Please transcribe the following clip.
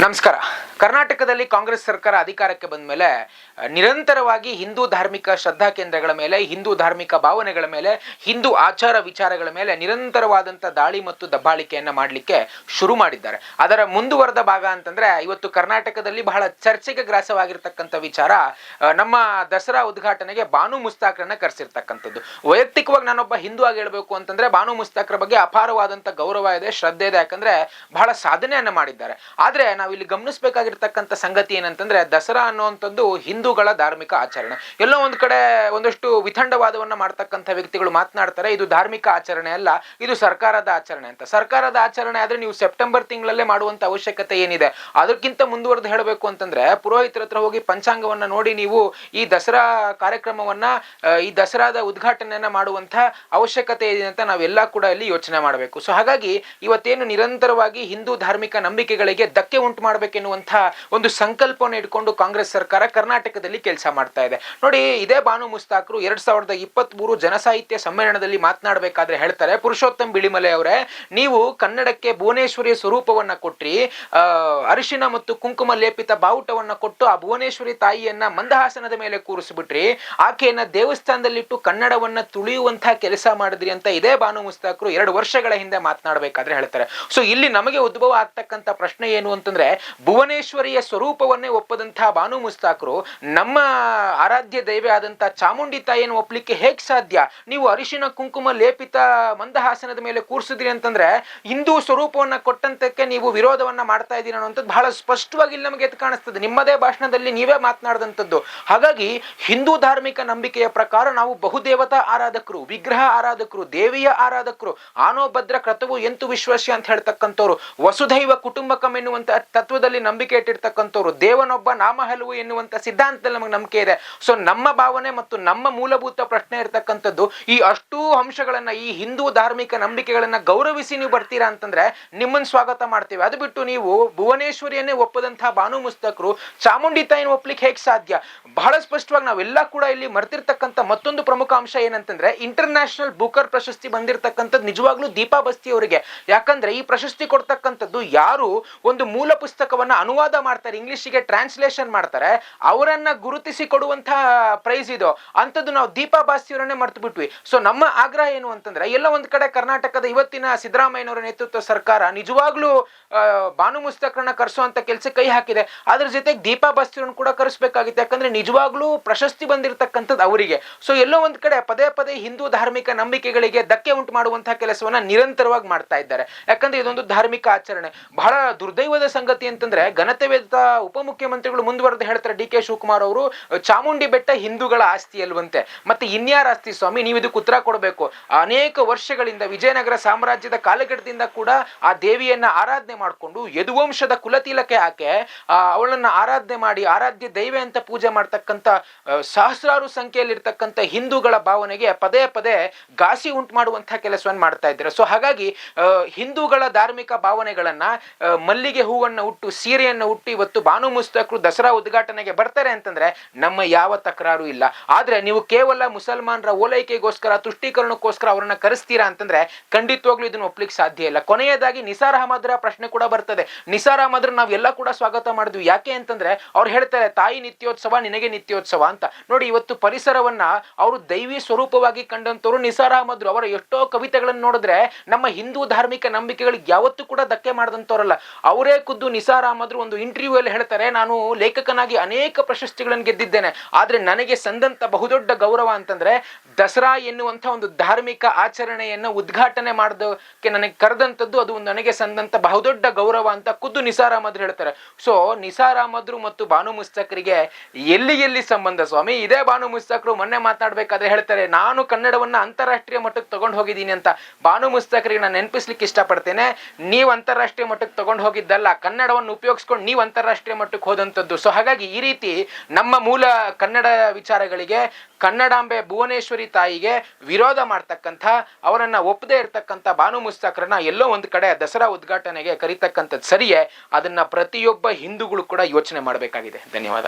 ನಮಸ್ಕಾರ ಕರ್ನಾಟಕದಲ್ಲಿ ಕಾಂಗ್ರೆಸ್ ಸರ್ಕಾರ ಅಧಿಕಾರಕ್ಕೆ ಬಂದ ಮೇಲೆ ನಿರಂತರವಾಗಿ ಹಿಂದೂ ಧಾರ್ಮಿಕ ಶ್ರದ್ಧಾ ಕೇಂದ್ರಗಳ ಮೇಲೆ, ಹಿಂದೂ ಧಾರ್ಮಿಕ ಭಾವನೆಗಳ ಮೇಲೆ, ಹಿಂದೂ ಆಚಾರ ವಿಚಾರಗಳ ಮೇಲೆ ನಿರಂತರವಾದಂಥ ದಾಳಿ ಮತ್ತು ದಬ್ಬಾಳಿಕೆಯನ್ನು ಮಾಡಲಿಕ್ಕೆ ಶುರು ಮಾಡಿದ್ದಾರೆ. ಅದರ ಮುಂದುವರೆದ ಭಾಗ ಅಂತಂದ್ರೆ, ಇವತ್ತು ಕರ್ನಾಟಕದಲ್ಲಿ ಬಹಳ ಚರ್ಚೆಗೆ ಗ್ರಾಸವಾಗಿರ್ತಕ್ಕಂಥ ವಿಚಾರ ನಮ್ಮ ದಸರಾ ಉದ್ಘಾಟನೆಗೆ ಬಾನು ಮುಸ್ತಾಕ್ರನ್ನ ಕರೆಸಿರ್ತಕ್ಕಂಥದ್ದು. ವೈಯಕ್ತಿಕವಾಗಿ ನಾನೊಬ್ಬ ಹಿಂದೂ ಆಗಿ ಹೇಳಬೇಕು ಅಂತಂದ್ರೆ, ಬಾನು ಮುಸ್ತಾಕ್ರ ಬಗ್ಗೆ ಅಪಾರವಾದಂಥ ಗೌರವ ಇದೆ, ಶ್ರದ್ಧೆ ಇದೆ, ಯಾಕಂದ್ರೆ ಬಹಳ ಸಾಧನೆಯನ್ನ ಮಾಡಿದ್ದಾರೆ. ಆದ್ರೆ ನಾವಿಲ್ಲಿ ಗಮನಿಸಬೇಕಾಗಿರ್ತಕ್ಕಂಥ ಸಂಗತಿ ಏನಂತಂದ್ರೆ ದಸರಾ ಅನ್ನುವಂಥದ್ದು ಹಿಂದೂಗಳ ಧಾರ್ಮಿಕ ಆಚರಣೆ. ಎಲ್ಲೋ ಒಂದು ಕಡೆ ಒಂದಷ್ಟು ವಿಥಂಡವಾದವನ್ನು ಮಾಡ್ತಕ್ಕಂಥ ವ್ಯಕ್ತಿಗಳು ಮಾತನಾಡ್ತಾರೆ, ಇದು ಧಾರ್ಮಿಕ ಆಚರಣೆ ಅಲ್ಲ, ಇದು ಸರ್ಕಾರದ ಆಚರಣೆ ಅಂತ. ಸರ್ಕಾರದ ಆಚರಣೆ ಆದ್ರೆ ನೀವು ಸೆಪ್ಟೆಂಬರ್ ತಿಂಗಳಲ್ಲೇ ಮಾಡುವಂತ ಅವಶ್ಯಕತೆ ಏನಿದೆ? ಅದಕ್ಕಿಂತ ಮುಂದುವರೆದು ಹೇಳಬೇಕು ಅಂತಂದ್ರೆ ಪುರೋಹಿತರ ಹತ್ರ ಹೋಗಿ ಪಂಚಾಂಗವನ್ನ ನೋಡಿ ನೀವು ಈ ದಸರಾ ಕಾರ್ಯಕ್ರಮವನ್ನ ಈ ದಸರಾದ ಉದ್ಘಾಟನೆಯನ್ನ ಮಾಡುವಂತ ಅವಶ್ಯಕತೆ ಇದೆ ಅಂತ ನಾವೆಲ್ಲ ಕೂಡ ಇಲ್ಲಿ ಯೋಚನೆ ಮಾಡಬೇಕು. ಸೊ ಹಾಗಾಗಿ ಇವತ್ತೇನು ನಿರಂತರವಾಗಿ ಹಿಂದೂ ಧಾರ್ಮಿಕ ನಂಬಿಕೆಗಳಿಗೆ ಧಕ್ಕೆ ಉಂಟು ಮಾಡಬೇಕೆನ್ನುವಂಥ ಒಂದು ಸಂಕಲ್ಪವನ್ನು ಇಟ್ಕೊಂಡು ಕಾಂಗ್ರೆಸ್ ಸರ್ಕಾರ ಕರ್ನಾಟಕದಲ್ಲಿ ಕೆಲಸ ಮಾಡ್ತಾ ಇದೆ. ನೋಡಿ ಇದೇ ಬಾನು ಮುಸ್ತಾಕ್ರು ಎರಡ್ ಸಾವಿರದ ಇಪ್ಪತ್ತ್ ಮೂರು ಜನಸಾಹಿತ್ಯ ಸಮ್ಮೇಳನದಲ್ಲಿ ಮಾತನಾಡಬೇಕಾದ್ರೆ ಹೇಳ್ತಾರೆ ಪುರುಷೋತ್ತಮ್ ಬಿಳಿಮಲೆ ಅವರೇ ನೀವು ಕನ್ನಡಕ್ಕೆ ಭುವನೇಶ್ವರಿಯ ಸ್ವರೂಪವನ್ನ ಕೊಟ್ರಿ ಆ, ಅರಿಶಿನ ಮತ್ತು ಕುಂಕುಮ ಲೇಪಿತ ಬಾವುಟವನ್ನ ಕೊಟ್ಟು ಆ ಭುವನೇಶ್ವರಿ ತಾಯಿಯನ್ನ ಮಂದಹಾಸನದ ಮೇಲೆ ಕೂರಿಸ್ಬಿಟ್ರಿ ಆಕೆಯನ್ನ ದೇವಸ್ಥಾನದಲ್ಲಿಟ್ಟು ಕನ್ನಡವನ್ನ ತುಳಿಯುವಂತಹ ಕೆಲಸ ಮಾಡಿದ್ರಿ ಅಂತ ಇದೇ ಬಾನು ಮುಸ್ತಾಕ್ರು ಎರಡು ವರ್ಷಗಳ ಹಿಂದೆ ಮಾತನಾಡಬೇಕಾದ್ರೆ ಹೇಳ್ತಾರೆ. ಸೊ ಇಲ್ಲಿ ನಮಗೆ ಉದ್ಭವ ಆಗ್ತಕ್ಕಂಥ ಪ್ರಶ್ನೆ ಏನು ಅಂತಂದ್ರೆ ಭುವನೇಶ್ವರಿಯ ಸ್ವರೂಪವನ್ನೇ ಒಪ್ಪದಂತಹ ಬಾನು ಮುಸ್ತಾಕರು, ನಮ್ಮ ಆರಾಧ್ಯ ದೈವ ಆದಂತಹ ಚಾಮುಂಡಿ ತಾಯಿಯನ್ನು ಒಪ್ಪಲಿಕ್ಕೆ ಹೇಗ್ ಸಾಧ್ಯ? ನೀವು ಅರಿಶಿನ, ಕುಂಕುಮ, ಲೇಪಿತ ಮಂದಹಾಸನದ ಮೇಲೆ ಕೂರಿಸಿದ್ರಿ ಅಂತಂದ್ರೆ ಹಿಂದೂ ಸ್ವರೂಪವನ್ನ ಕೊಟ್ಟಂತಕ್ಕೆ ನೀವು ವಿರೋಧವನ್ನ ಮಾಡ್ತಾ ಇದ್ದೀರಿ ಅನ್ನೋಂಥದ್ದು ಬಹಳ ಸ್ಪಷ್ಟವಾಗಿ ಇಲ್ಲಿ ನಮಗೆ ಎದ್ದು ಕಾಣಿಸ್ತದೆ. ನಿಮ್ಮದೇ ಭಾಷಣದಲ್ಲಿ ನೀವೇ ಮಾತನಾಡಿದಂಥದ್ದು. ಹಾಗಾಗಿ ಹಿಂದೂ ಧಾರ್ಮಿಕ ನಂಬಿಕೆಯ ಪ್ರಕಾರ ನಾವು ಬಹುದೇವತಾ ಆರಾಧಕರು, ವಿಗ್ರಹ ಆರಾಧಕರು, ದೇವಿಯ ಆರಾಧಕರು, ಆನೋಭದ್ರ ಕ್ರತವು ಎಂತು ವಿಶ್ವಾಸ ಅಂತ ಹೇಳ್ತಕ್ಕಂಥವ್ರು. ವಸುದೈವ ಕುಟುಂಬಕಂ ಎನ್ನುವಂತ ತತ್ವದಲ್ಲಿ ನಂಬಿಕೆ ಇಟ್ಟಿರ್ತಕ್ಕಂಥವ್ರು ದೇವನೊಬ್ಬ ನಾಮ ಹಲವು ಎನ್ನುವಂತ ಸಿದ್ಧಾಂತದಲ್ಲಿ ನಮಗೆ ನಂಬಿಕೆ ಇದೆ. ಸೊ ನಮ್ಮ ಭಾವನೆ ಮತ್ತು ನಮ್ಮ ಮೂಲಭೂತ ಪ್ರಶ್ನೆ ಇರತಕ್ಕಂಥದ್ದು, ಈ ಅಷ್ಟೂ ಅಂಶಗಳನ್ನ, ಈ ಹಿಂದೂ ಧಾರ್ಮಿಕ ನಂಬಿಕೆಗಳನ್ನ ಗೌರವಿಸಿ ನೀವು ಬರ್ತೀರಾ ಅಂತಂದ್ರೆ ನಿಮ್ಮನ್ನ ಸ್ವಾಗತ ಮಾಡ್ತೀವಿ. ಅದು ಬಿಟ್ಟು ನೀವು ಭುವನೇಶ್ವರಿಯನ್ನೇ ಒಪ್ಪದಂತಹ ಬಾನು ಮುಸ್ತಕರು ಚಾಮುಂಡಿ ತಾಯಿನ ಒಪ್ಲಿಕ್ಕೆ ಹೇಗೆ ಸಾಧ್ಯ? ಬಹಳ ಸ್ಪಷ್ಟವಾಗಿ ನಾವೆಲ್ಲ ಕೂಡ ಇಲ್ಲಿ ಮರ್ತಿರ್ತಕ್ಕಂಥ ಮತ್ತೊಂದು ಪ್ರಮುಖ ಅಂಶ ಏನಂತಂದ್ರೆ ಇಂಟರ್ ಬೂಕರ್ ಪ್ರಶಸ್ತಿ ಬಂದಿರತಕ್ಕಂಥದ್ದು ನಿಜವಾಗ್ಲೂ ದೀಪಾ ಬಸ್ತಿ ಅವರಿಗೆ ಯಾಕಂದ್ರೆ ಈ ಪ್ರಶಸ್ತಿ ಕೊಡ್ತಕ್ಕಂಥದ್ದು ಯಾರು ಒಂದು ಮೂಲ ಪುಸ್ತಕವನ್ನ ಮಾಡ್ತಾರೆ, ಇಂಗ್ಲಿಷಿಗೆ ಟ್ರಾನ್ಸ್ಲೇಷನ್ ಮಾಡ್ತಾರೆ, ಅವರನ್ನ ಗುರುತಿಸಿ ಕೊಡುವಂತಹ ಪ್ರೈಸ್ ಇದು. ಅಂಥದ್ದು ನಾವು ದೀಪಾ ಬಾಸ್ತಿಯವರನ್ನೇ ಮರೆತು ಬಿಟ್ವಿ. ಸೊ ನಮ್ಮ ಆಗ್ರಹ ಏನು ಅಂತಂದ್ರೆ, ಎಲ್ಲ ಒಂದ್ ಕಡೆ ಕರ್ನಾಟಕದ ಇವತ್ತಿನ ಸಿದ್ದರಾಮಯ್ಯನವರ ನೇತೃತ್ವ ಸರ್ಕಾರ ನಿಜವಾಗ್ಲೂ ಬಾನು ಮುಸ್ತಕರನ್ನ ಕರೆಸುವಂತ ಕೆಲಸ ಕೈ ಹಾಕಿದೆ. ಅದ್ರ ಜೊತೆಗೆ ದೀಪಾ ಬಾಸ್ತಿಯವ್ರನ್ನ ಕೂಡ ಕರೆಸಬೇಕಾಗಿತ್ತು. ಯಾಕಂದ್ರೆ ನಿಜವಾಗ್ಲೂ ಪ್ರಶಸ್ತಿ ಬಂದಿರತಕ್ಕಂಥದ್ದು ಅವರಿಗೆ. ಸೊ ಎಲ್ಲೋ ಒಂದ್ ಕಡೆ ಪದೇ ಪದೇ ಹಿಂದೂ ಧಾರ್ಮಿಕ ನಂಬಿಕೆಗಳಿಗೆ ಧಕ್ಕೆ ಉಂಟು ಮಾಡುವಂತಹ ಕೆಲಸವನ್ನ ನಿರಂತರವಾಗಿ ಮಾಡ್ತಾ ಇದ್ದಾರೆ. ಯಾಕಂದ್ರೆ ಇದೊಂದು ಧಾರ್ಮಿಕ ಆಚರಣೆ. ಬಹಳ ದುರ್ದೈವದ ಸಂಗತಿ ಅಂತಂದ್ರೆ ಘನತೆವೇದ ಉಪಮುಖ್ಯಮಂತ್ರಿಗಳು ಮುಂದುವರೆದು ಹೇಳ್ತಾರೆ ಡಿ ಕೆ ಶಿವಕುಮಾರ್ ಅವರು, ಚಾಮುಂಡಿ ಬೆಟ್ಟ ಹಿಂದೂಗಳ ಆಸ್ತಿ ಅಲ್ವಂತೆ ಮತ್ತೆ ಇನ್ಯಾರ ಆಸ್ತಿ ಸ್ವಾಮಿ? ನೀವು ಇದಕ್ಕೆ ಉತ್ತರ ಕೊಡಬೇಕು. ಅನೇಕ ವರ್ಷಗಳಿಂದ ವಿಜಯನಗರ ಸಾಮ್ರಾಜ್ಯದ ಕಾಲಘಟ್ಟದಿಂದ ಕೂಡ ಆ ದೇವಿಯನ್ನ ಆರಾಧನೆ ಮಾಡಿಕೊಂಡು ಯದುವಂಶದ ಕುಲತಿಲಕೆ ಆಕೆ ಅವಳನ್ನ ಆರಾಧನೆ ಮಾಡಿ ಆರಾಧ್ಯ ದೈವ ಅಂತ ಪೂಜೆ ಮಾಡ್ತಕ್ಕಂಥ ಸಹಸ್ರಾರು ಸಂಖ್ಯೆಯಲ್ಲಿರ್ತಕ್ಕಂಥ ಹಿಂದೂಗಳ ಭಾವನೆಗೆ ಪದೇ ಪದೇ ಘಾಸಿ ಉಂಟು ಮಾಡುವಂತಹ ಕೆಲಸವನ್ನು ಮಾಡ್ತಾ ಇದ್ದಾರೆ. ಸೊ ಹಾಗಾಗಿ ಹಿಂದೂಗಳ ಧಾರ್ಮಿಕ ಭಾವನೆಗಳನ್ನ ಮಲ್ಲಿಗೆ ಹೂವನ್ನ ಉಟ್ಟು ಸೀರೆಯನ್ನು ಹುಟ್ಟು ಇವತ್ತು ಬಾನು ಮುಸ್ತಕರು ದಸರಾ ಉದ್ಘಾಟನೆಗೆ ಬರ್ತಾರೆ ಅಂತಂದ್ರೆ ನಮ್ಮ ಯಾವ ತಕರಾರು ಇಲ್ಲ. ಆದ್ರೆ ನೀವು ಕೇವಲ ಮುಸಲ್ಮಾನರ ಓಲೈಕೆಗೋಸ್ಕರ, ತುಷ್ಟೀಕರಣಕ್ಕೋಸ್ಕರ ಅವರನ್ನ ಕರೆಸ್ತೀರಾ ಅಂತಂದ್ರೆ ಖಂಡಿತವಾಗ್ಲೂ ಇದನ್ನ ಒಪ್ಲಿಕ್ಕೆ ಸಾಧ್ಯ ಇಲ್ಲ. ಕೊನೆಯದಾಗಿ ನಿಸಾರ್ ಅಹಮದ್ರ ಪ್ರಶ್ನೆ ಕೂಡ ಬರ್ತದೆ. ನಿಸಾರ್ ಅಹಮದ್ರ ನಾವೆಲ್ಲ ಕೂಡ ಸ್ವಾಗತ ಮಾಡಿದ್ವಿ. ಯಾಕೆ ಅಂತಂದ್ರೆ ಅವ್ರು ಹೇಳ್ತಾರೆ, ತಾಯಿ ನಿತ್ಯೋತ್ಸವ ನಿನಗೆ ನಿತ್ಯೋತ್ಸವ ಅಂತ. ನೋಡಿ, ಇವತ್ತು ಪರಿಸರವನ್ನ ಅವರು ದೈವಿ ಸ್ವರೂಪವಾಗಿ ಕಂಡಂತವರು ನಿಸಾರ್ ಅಹಮದ್ರು. ಅವರ ಎಷ್ಟೋ ಕವಿತೆಗಳನ್ನು ನೋಡಿದ್ರೆ ನಮ್ಮ ಹಿಂದೂ ಧಾರ್ಮಿಕ ನಂಬಿಕೆಗಳಿಗೆ ಯಾವತ್ತೂ ಕೂಡ ಧಕ್ಕೆ ಮಾಡದಂತವ್ರಲ್ಲ. ಅವರೇ ಖುದ್ದು ನಿಸಾರ್ ಅಹಮದ್ರು ಒಂದು ಇಂಟರ್ವ್ಯೂ ಅಲ್ಲಿ ಹೇಳ್ತಾರೆ, ನಾನು ಲೇಖಕನಾಗಿ ಅನೇಕ ಪ್ರಶಸ್ತಿಗಳನ್ನು ಗೆದ್ದಿದ್ದೇನೆ. ಆದರೆ ನನಗೆ ಸಂದಂತ ಬಹುದೊಡ್ಡ ಗೌರವ ಅಂತಂದ್ರೆ ದಸರಾ ಎನ್ನುವಂಥ ಒಂದು ಧಾರ್ಮಿಕ ಆಚರಣೆಯನ್ನು ಉದ್ಘಾಟನೆ ಮಾಡೋದಕ್ಕೆ ನನಗೆ ಕರೆದಂಥದ್ದು ಅದು ನನಗೆ ಸಂದಂತ ಬಹುದೊಡ್ಡ ಗೌರವ ಅಂತ ಖುದ್ದು ನಿಸಾರ್ ಅಹಮದ್ ಹೇಳ್ತಾರೆ. ಸೊ ನಿಸಾರಾಮದ್ರು ಮತ್ತು ಬಾನು ಮುಸ್ತಕರಿಗೆ ಎಲ್ಲಿ ಎಲ್ಲಿ ಸಂಬಂಧ? ಸ್ವಾಮಿ, ಇದೇ ಬಾನು ಮುಸ್ತಕರು ಮೊನ್ನೆ ಮಾತಾಡ್ಬೇಕಾದ್ರೆ ಹೇಳ್ತಾರೆ, ನಾನು ಕನ್ನಡವನ್ನ ಅಂತಾರಾಷ್ಟ್ರೀಯ ಮಟ್ಟಕ್ಕೆ ತಗೊಂಡು ಹೋಗಿದ್ದೀನಿ ಅಂತ. ಬಾನು ಮುಸ್ತಕರಿಗೆ ನಾನು ನೆನಪಿಸ್ಲಿಕ್ಕೆ ಇಷ್ಟಪಡ್ತೇನೆ, ನೀವು ಅಂತಾರಾಷ್ಟ್ರೀಯ ಮಟ್ಟಕ್ಕೆ ತಗೊಂಡು ಹೋಗಿದ್ದಲ್ಲ, ಕನ್ನಡವನ್ನು ಉಪಯೋಗಿಸ್ಕೊಂಡು ನೀವು ಅಂತಾರಾಷ್ಟ್ರೀಯ ಮಟ್ಟಕ್ಕೆ ಹೋದಂಥದ್ದು. ಸೊ ಹಾಗಾಗಿ ಈ ರೀತಿ ನಮ್ಮ ಮೂಲ ಕನ್ನಡ ವಿಚಾರಗಳಿಗೆ ಕನ್ನಡಾಂಬೆ ಭುವನೇಶ್ವರಿ ತಾಯಿಗೆ ವಿರೋಧ ಮಾಡ್ತಕ್ಕಂಥ, ಅವರನ್ನ ಒಪ್ಪದೇ ಇರ್ತಕ್ಕಂಥ ಭಾನು ಮುಸ್ತಾಕ್ರನ್ನ ಎಲ್ಲೋ ಒಂದು ಕಡೆ ದಸರಾ ಉದ್ಘಾಟನೆಗೆ ಕರಿತಕ್ಕಂಥದ್ದು ಸರಿಯೇ. ಅದನ್ನ ಪ್ರತಿಯೊಬ್ಬ ಹಿಂದೂಗಳು ಕೂಡ ಯೋಚನೆ ಮಾಡಬೇಕಾಗಿದೆ. ಧನ್ಯವಾದ.